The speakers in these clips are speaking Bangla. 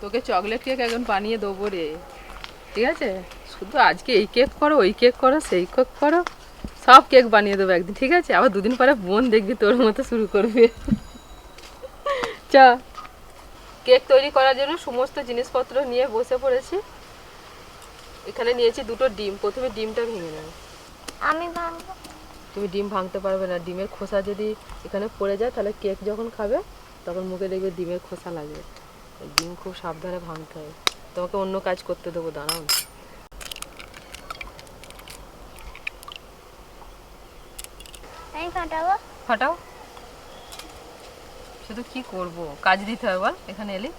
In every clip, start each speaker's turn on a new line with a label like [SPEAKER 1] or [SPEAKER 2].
[SPEAKER 1] তোকে চকলেট কেক এখন বানিয়ে দেবো রে। ঠিক আছে? শুধু আজকে এই কেক করো ওই কেক করো সেই কেক করো। সব কেক বানিয়ে দেবো একদিন ঠিক আছে? আবার দুদিন পরে বোন দেখবি তোর মতো শুরু করবে। চ। কেক তৈরি করার জন্য সমস্ত জিনিসপত্র নিয়ে বসে পড়েছি। এখানে নিয়েছি দুটো ডিম প্রথমে ডিমটা ভেঙে নেব
[SPEAKER 2] আমি ভাঙবো।
[SPEAKER 1] তুমি ডিম ভাঙতে পারবে না ডিমের খোসা যদি এখানে পড়ে যায় তাহলে কেক যখন খাবে তখন মুখে দেখবে ডিমের খোসা লাগবে। ডিম খুব সাবধানে ভাঙতে হয়। তোমাকে অন্য কাজ করতে দেবো দাঁড়াও। ফাটাও। শুধু কি করব? কাজ দিতে হবে বল। এখানে এলি।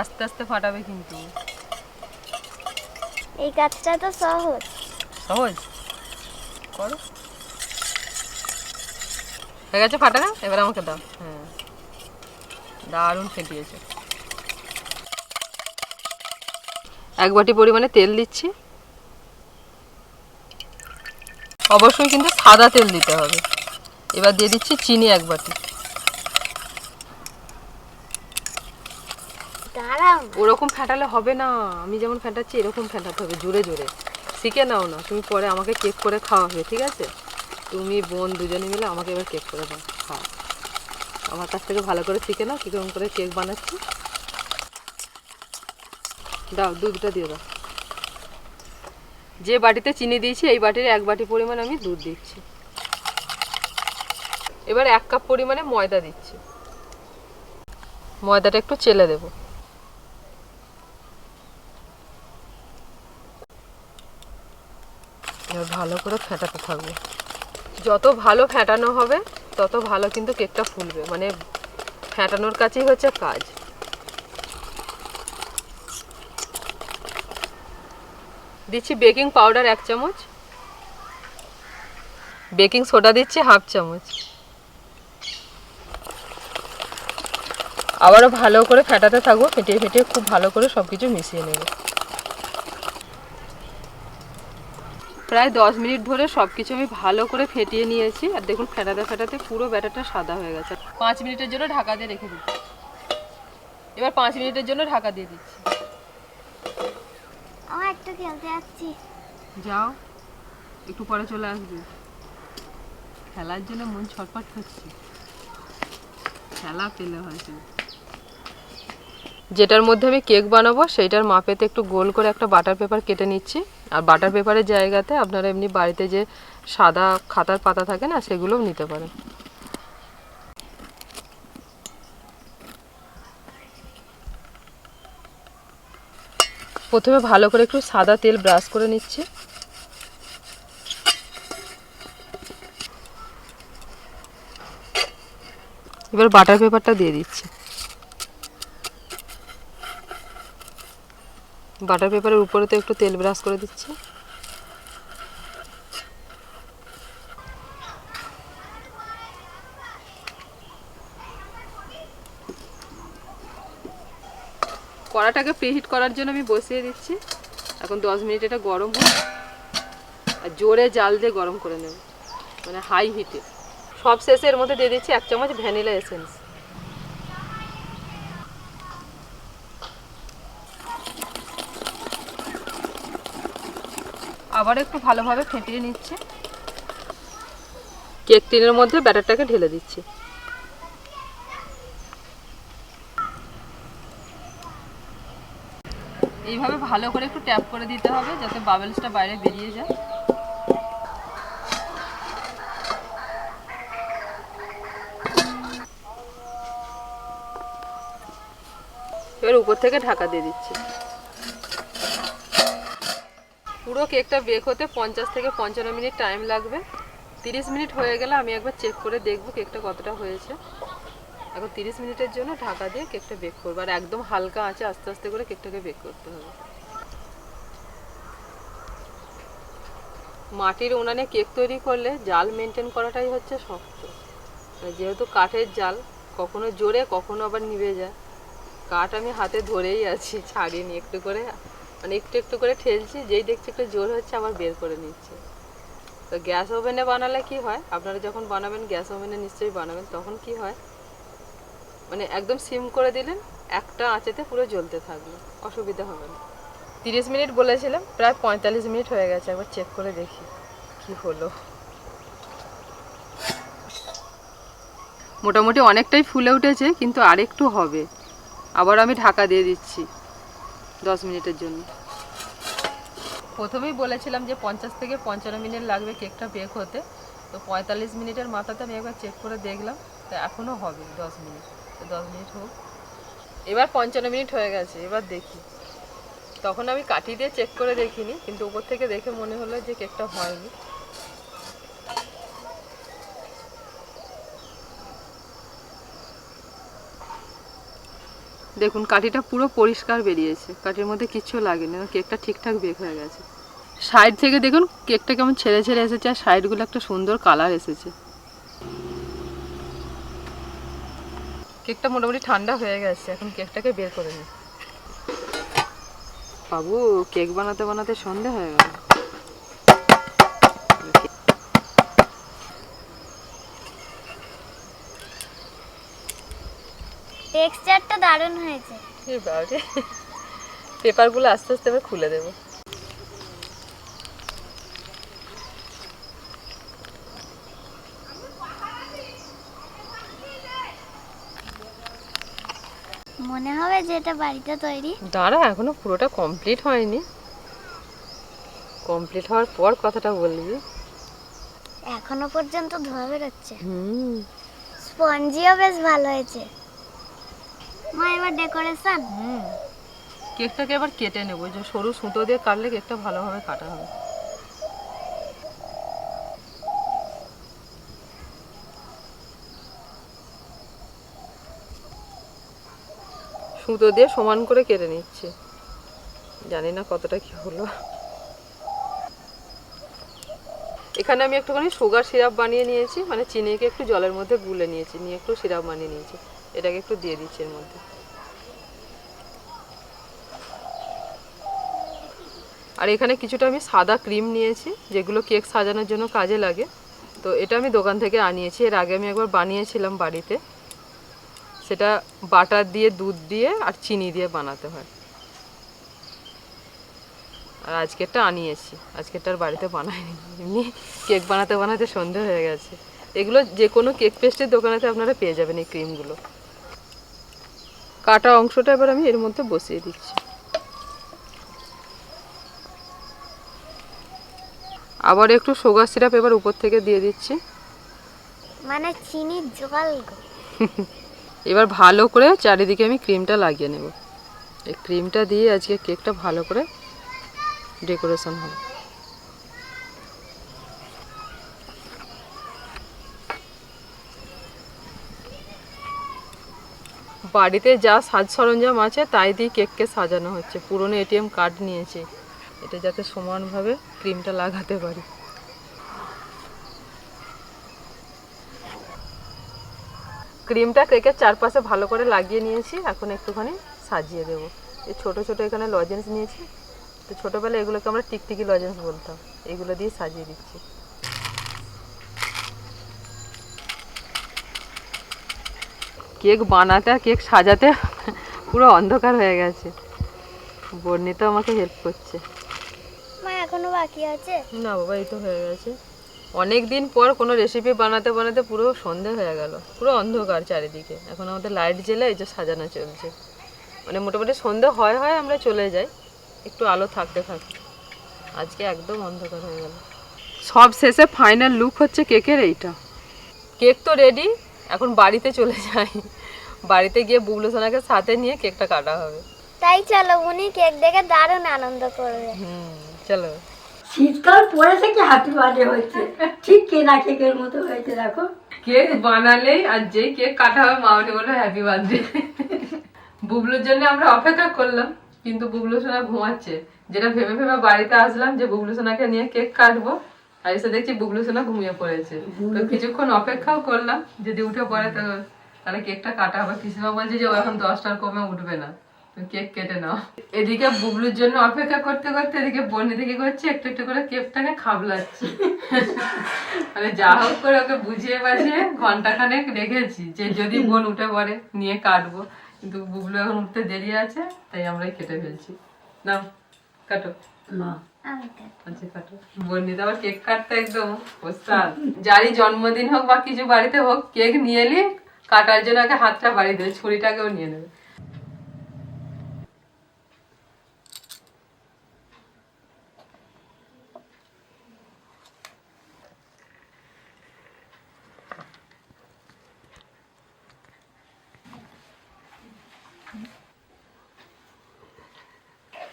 [SPEAKER 1] আস্তে আস্তে ফাটাবে কিন্তু।
[SPEAKER 2] এই কাজটা তো সহজ।
[SPEAKER 1] সহজ? করো। হয়ে গেছে ফাটানো? এবার আমাকে দাও। হ্যাঁ। দারুণ ফেটিয়েছে। এক বাটি পরিমাণে তেল দিচ্ছি। অবশ্যই কিন্তু সাদা তেল দিতে হবে। এবার দিয়ে দিচ্ছি চিনি এক বাটি। ওরকম ফেটালে হবে না। আমি যেমন ফেটাচ্ছি এরকম ফেটাতে হবে। জোরে জোরে। শিখে নাও না। তুমি পরে আমাকে কেক করে খাওয়াবে ঠিক আছে? তুমি বোন দুজনে মিলে আমাকে এবার কেক করে দাও। খাও। আমার কাছ থেকে ভালো করে শিখে নাও কীরকম করে কেক বানাচ্ছি। দাও, দুধটা দিয়ে দাও। যে বাটিতে চিনি দিয়েছি, এই বাটির এক বাটি পরিমাণ আমি দুধ দিচ্ছি। এবার এক কাপ পরিমাণে ময়দা দিচ্ছি। ময়দাটা একটু চেলে দেবো। এবার ভালো করে ফেটাতে থাকব। যত ভালো ফেটানো হবে, তত ভালো কিন্তু কেকটা ফুলবে। মানে ফেটানোর কাছেই হচ্ছে কাজ। দিচ্ছি বেকিং পাউডার এক চামচ। বেকিং সোডা দিচ্ছি হাফ চামচ। আবারও ভালো করে ফেটাতে থাকব, ফেটিয়ে ফেটিয়ে খুব ভালো করে সব কিছু মিশিয়ে নেব। প্রায় দশ মিনিট ধরে সব কিছু আমি ভালো করে ফেটিয়ে নিয়েছি। আর দেখুন, ফেটাতে ফেটাতে পুরো ব্যাটারটা সাদা হয়ে গেছে। পাঁচ মিনিটের জন্য ঢাকা দিয়ে রেখে দিচ্ছি। এবার পাঁচ মিনিটের জন্য ঢাকা দিয়ে দিচ্ছি।
[SPEAKER 2] একটু খেলতে যাচ্ছি
[SPEAKER 1] যাও একটু পরে চলে আসবে। খেলার জন্য মন ছটফট করছে। খেলা পেলে হয়তো। যেটার মধ্যে আমি কেক বানাবো সেইটার মাপেতে একটু গোল করে একটা বাটার পেপার কেটে নিচ্ছি। আর বাটার পেপারের জায়গাতে আপনারা এমনি বাড়িতে যে সাদা খাতার পাতা থাকে না সেগুলোও নিতে পারেন। প্রথমে ভালো করে একটু সাদা তেল ব্রাশ করে নিচ্ছি। এবার বাটার পেপারটা দিয়ে দিচ্ছি। বাটার পেপারের উপরে তো একটু তেল ব্রাশ করে দিচ্ছি। কড়াটাকে প্রিহিট করার জন্য আমি বসিয়ে দিচ্ছি। এখন দশ মিনিট এটা গরম হোক, আর জোরে জাল দিয়ে গরম করে নেব মানে হাই হিটে সব শেষে এর মধ্যে দিয়ে দিচ্ছি এক চামচ ভ্যানিলা এসেন্স আবার একটু ভালোভাবে ফেটিয়ে নিচ্ছে। কেক টিনের মধ্যে ব্যাটারটাকে ঢেলে দিচ্ছি। এইভাবে ভালো করে একটু ট্যাপ করে দিতে হবে যাতে বাবেলসটা বাইরে বেরিয়ে যায়। এবার উপর থেকে ঢাকা দিয়ে দিচ্ছি। পুরো কেকটা বেক হতে পঞ্চাশ থেকে পঞ্চান্ন মিনিট টাইম লাগবে। তিরিশ মিনিট হয়ে গেলে আমি একবার চেক করে দেখব কেকটা কতটা হয়েছে। এখন তিরিশ মিনিটের জন্য ঢাকা দিয়ে কেকটা বেক করব। আর একদম হালকা আছে, আস্তে আস্তে করে কেকটাকে বেক করতে হবে। মাটির উনানে কেক তৈরি করলে জাল মেনটেন করাটাই হচ্ছে শক্ত। যেহেতু কাঠের জাল, কখনো জোরে, কখনো আবার নিভে যায়। কাঠ আমি হাতে ধরেই আছি ছাড়িনি একটু করে। মানে একটু একটু করে ঠেলছি, যেই দেখছি একটু জোর হচ্ছে আবার বের করে নিচ্ছে। তো গ্যাস ওভেনে বানালে কি হয়? আপনারা যখন বানাবেন, গ্যাস ওভেনে নিশ্চয়ই বানাবেন, তখন কি হয়? মানে একদম সিম করে দিলেন, একটা আঁচেতে পুরো জ্বলতে থাকল। অসুবিধা হবে না। তিরিশ মিনিট বলেছিলাম, প্রায় পঁয়তাল্লিশ মিনিট হয়ে গেছে, একবার চেক করে দেখি কি হলো। মোটামুটি অনেকটাই ফুলে উঠেছে, কিন্তু আরেকটু হবে। আবার আমি ঢাকা দিয়ে দিচ্ছি দশ মিনিটের জন্য। প্রথমেই বলেছিলাম যে পঞ্চাশ থেকে পঞ্চান্ন মিনিট লাগবে কেকটা বেক হতে। তো পঁয়তাল্লিশ মিনিটের মাথাতে আমি একবার চেক করে দেখলাম, তো এখনও হবে দশ মিনিট। দশ মিনিট হোক। এবার পঞ্চান্ন মিনিট হয়ে গেছে, এবার দেখি। তখন আমি কাঠি দিয়ে চেক করে দেখিনি, কিন্তু উপর থেকে দেখে মনে হলো যে কেকটা হয়নি। দেখুন, কাঠিটা পুরো পরিষ্কার বেরিয়েছে, কাঠির মধ্যে কিচ্ছু লাগেনি কেকটা ঠিকঠাক বেক হয়ে গেছে। সাইড থেকে দেখুন কেকটা কেমন ছেড়ে ছেড়ে এসেছে, আর সাইডগুলো একটা সুন্দর কালার এসেছে। কেকটা মোটামুটি ঠান্ডা হয়ে গেছে এখন কেকটাকে বের করে নিই বাবু কেক বানাতে বানাতে সন্ধে হয়ে গেল।
[SPEAKER 2] টেক্সচারটা দারুণ হয়েছে।
[SPEAKER 1] এবারে পেপারগুলো আস্তে আস্তে এবার খুলে দেবো
[SPEAKER 2] মনে হবে যে এটা বাড়িতে তৈরি।
[SPEAKER 1] দাঁড়া এখনও পুরোটা কমপ্লিট হয়নি। কমপ্লিট হওয়ার পর কথাটা বলবি।
[SPEAKER 2] এখনও পর্যন্ত ধোয়া বেরোচ্ছে।
[SPEAKER 1] হুম।
[SPEAKER 2] স্পঞ্জিও বেশ ভালো হয়েছে। মা এবার ডেকোরেশন
[SPEAKER 1] হুম। কেকটাকে এবার কেটে নেব যে সরু সুতো দিয়ে কাটলে কেকটা ভালোভাবে কাটা হবে। সুতো দিয়ে সমান করে কেটে নিচ্ছি। জানি না কতটা কি হলো। এখানে আমি একটুখানি সুগার সিরাপ বানিয়ে নিয়েছি মানে চিনিকে একটু জলের মধ্যে গুলে নিয়েছি, নিয়ে একটু সিরাপ বানিয়ে নিয়েছি। এটাকে একটু দিয়ে দিচ্ছি এর মধ্যে। আর এখানে কিছুটা আমি সাদা ক্রিম নিয়েছি, যেগুলো কেক সাজানোর জন্য কাজে লাগে। তো এটা আমি দোকান থেকে আনিয়েছি। এর আগে আমি একবার বানিয়েছিলাম বাড়িতে। সেটা বাটার দিয়ে দুধ দিয়ে আর চিনি দিয়ে বানাতে হয়। আর আজকেরটা আনিয়েছি। আজকেরটা আর বাড়িতে বানাইনি। এমনি কেক বানাতে বানাতে সন্ধে হয়ে গেছে। এগুলো যে কোনো কেক পেস্টের দোকানেতে আপনারা পেয়ে যাবেন এই ক্রিমগুলো। কাটা অংশটা এবার আমি এর মধ্যে বসিয়ে দিচ্ছি। আবার একটু সুগার সিরাপ এবার উপর থেকে দিয়ে দিচ্ছি।
[SPEAKER 2] মানে চিনির জল।
[SPEAKER 1] এবার ভালো করে চারিদিকে আমি ক্রিমটা লাগিয়ে নেব। এই ক্রিমটা দিয়ে আজকে কেকটা ভালো করে ডেকোরেশন হবে। বাড়িতে যা সাজ সরঞ্জাম আছে, তাই দিয়ে কেককে সাজানো হচ্ছে। পুরনো এটিএম কার্ড নিয়েছি। এটা যাতে সমানভাবে ক্রিমটা লাগাতে পারি। ক্রিমটা কেকের চারপাশে ভালো করে লাগিয়ে নিয়েছি এখন একটুখানি সাজিয়ে দেবো। এই ছোটো ছোটো এখানে লজেন্স নিয়েছি তো ছোটোবেলায় এগুলোকে আমরা টিকটিকি লজেন্স বলতাম এগুলো দিয়ে সাজিয়ে দিচ্ছি। কেক বানাতে আর কেক সাজাতে পুরো অন্ধকার হয়ে গেছে। বর্ণিতা আমাকে হেল্প করছে।
[SPEAKER 2] মা এখনও বাকি আছে?
[SPEAKER 1] না বাবা এই তো হয়ে গেছে। অনেক দিন পর কোনো রেসিপি বানাতে বানাতে পুরো সন্ধে হয়ে গেল। পুরো অন্ধকার চারিদিকে। এখন আমাদের লাইট জেলে এই যে সাজানো চলছে। মানে মোটামুটি সন্ধে হয় হয় আমরা চলে যাই। একটু আলো থাকতে থাকতে। আজকে একদম অন্ধকার হয়ে গেল। সব শেষে ফাইনাল লুক হচ্ছে কেকের এইটা। কেক তো রেডি এখন বাড়িতে চলে যাই। বাড়িতে গিয়ে বুবলু সোনাকে সাথে নিয়ে কেকটা কাটা হবে।
[SPEAKER 2] তাই চলো উনি কেক দেখে দারুণ আনন্দ করবে।
[SPEAKER 1] হুম চলো।
[SPEAKER 3] শীতকাল পড়েছে কি হ্যাপি বার্থডে হচ্ছে? ঠিক কেনা কেকের মতো হয়েছে দেখো।
[SPEAKER 1] কেক বানালেই আর যেই কেক কাটা হবে মামনি বলে হ্যাপি বার্থডে বুবলুর জন্য আমরা অপেক্ষা করলাম কিন্তু বুবলু সোনা ঘুমাচ্ছে। যেটা ভেবে ভেবে বাড়িতে আসলাম যে বুবলু সোনাকে নিয়ে কেক কাটবো আর এসে দেখছি বুবলু সোনা ঘুমিয়ে পড়েছে। তো কিছুক্ষণ অপেক্ষাও করলাম যদি উঠে পড়ে তো তাহলে কেকটা কাটা হবে। কৃষ্ণমা বলছে যে ও এখন দশটার কমে উঠবে না। কেক কেটে নাও। এদিকে বুবলুর জন্য অপেক্ষা করতে করতে এদিকে বন্যি দিকে করছে একটু একটু করে কেকটাকে খাবলাচ্ছি। মানে যা হোক করে ওকে বুঝিয়ে বাজিয়ে ঘণ্টা খানেক রেখেছি যে যদি বোন উঠে পড়ে নিয়ে কাটবো। কিন্তু বুবলু এখন উঠতে দেরি আছে তাই আমরাই কেটে ফেলছি। নাও কাটো।
[SPEAKER 3] না।
[SPEAKER 1] আচ্ছা কেক কাটতে একদম যারই জন্মদিন হোক বা কিছু বাড়িতে হোক কেক নিয়ে এলি কাটার জন্য আগে হাতটা বাড়ি দেবে ছুরিটাকেও নিয়ে নেবে।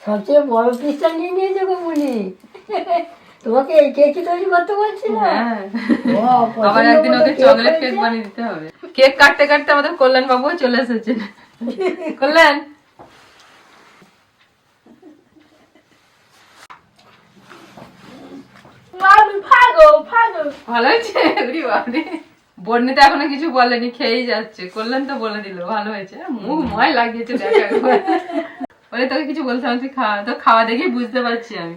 [SPEAKER 3] সবচেয়ে বড় পিসটা নিয়ে নিয়েছে গো মুনি তোমাকে এই কেকই তৈরি করতে বলছি না?
[SPEAKER 1] হ্যাঁ। আবার একদিন ওকে চকলেট কেক বানিয়ে দিতে হবে। কেক কাটতে কাটতে আমাদের কল্যাণ বাবুও চলে এসেছে কল্যাণ। ভালো হয়েছে। বর্ণিতা এখনও কিছু বলেনি খেয়েই যাচ্ছে। কল্যাণ তো বলে দিল ভালো হয়েছে। মুখ ময় লাগিয়েছে দেখ বলে তোকে কিছু বলতে হবে তুই খাওয়া তো খাওয়া দেখেই বুঝতে পারছি আমি।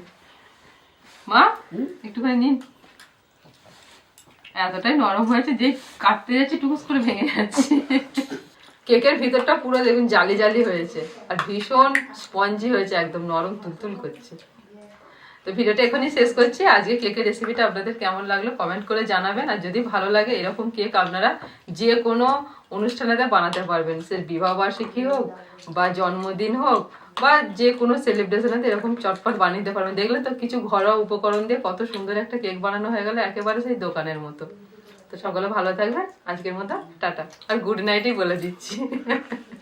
[SPEAKER 1] মা একটুখানি নিন। এতটাই নরম হয়েছে যে কাটতে যাচ্ছে টুকুস করে ভেঙে যাচ্ছে। কেকের ভিতরটা পুরো দেখুন জালি জালি হয়েছে। আর ভীষণ স্পঞ্জি হয়েছে একদম নরম তুলতুল করছে। তো ভিডিওটা এখনই শেষ করছি। আজকে কেকের রেসিপিটা আপনাদের কেমন লাগল কমেন্ট করে জানাবেন। আর যদি ভালো লাগে এরকম কেক আপনারা যে কোনো অনুষ্ঠানেতে বানাতে পারবেন। সে বিবাহ বার্ষিকী হোক বা জন্মদিন হোক বা যে কোনো সেলিব্রেশনেতে এরকম চটপট বানিয়ে দিতে পারবেন। দেখলে তো কিছু ঘরোয়া উপকরণ দিয়ে কত সুন্দর একটা কেক বানানো হয়ে গেল একেবারে সেই দোকানের মতো। তো সকলে ভালো থাকবেন। আজকের মতো টাটা। আর গুড নাইটই বলে দিচ্ছি।